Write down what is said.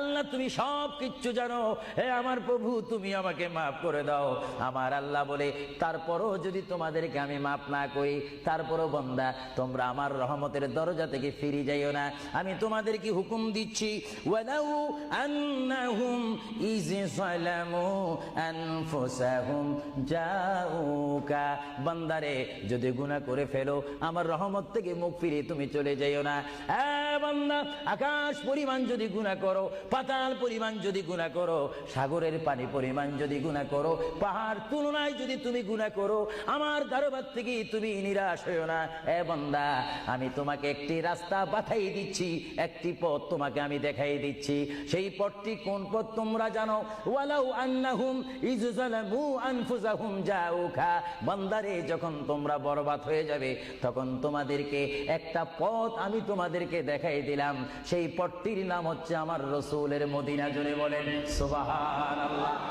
আল্লাহ, তুমি সব কিচ্ছু জানো। হে আমার প্রভু, তুমি আমাকে মাফ করে দাও। আমার আল্লাহ বলে, তারপরও যদি তোমাদেরকে আমি মাফ না করি, তারপরও বন্দা, তোমরা আমার রহমতের দরজা থেকে ফিরে যাইও না। আমি তোমাদেরকে হুকুম দিচ্ছি? জাউকা। বান্দারে, যদি গুনাহ করে ফেলো, আমার রহমত থেকে মুখ ফিরে তুমি চলে যাইও না। বান্দা, আকাশ পরিমাণ যদি গুনাহ করো পাতাল পরিমাণ যদি গুনাহ করো, সাগরের পানি পরিমাণ যদি গুনাহ করো, পাহাড় তুলনায় যদি তুমি গুনাহ করো, আমার দারোবার থেকে তুমি নিরাশ হইও না। এ বান্দা, আমি তোমাকে একটি রাস্তা পাঠাই দিচ্ছি, একটি পথ তোমাকে আমি দেখাই দিচ্ছি। সেই পথটি কোন পথ তোমরা জানো? ওয়ালাউ আন্নাহুম ইজজালামু আনফুসাহুম জাউকা বান্দারে যখন তোমরা বরবাদ হয়ে যাবে, তখন তোমাদেরকে একটা পথ আমি তোমাদেরকে দেখাই দিলাম। সেই পথটির নাম হচ্ছে আমার রসুলের মদিনা জুড়ে বলেন সুবহানাল্লাহ।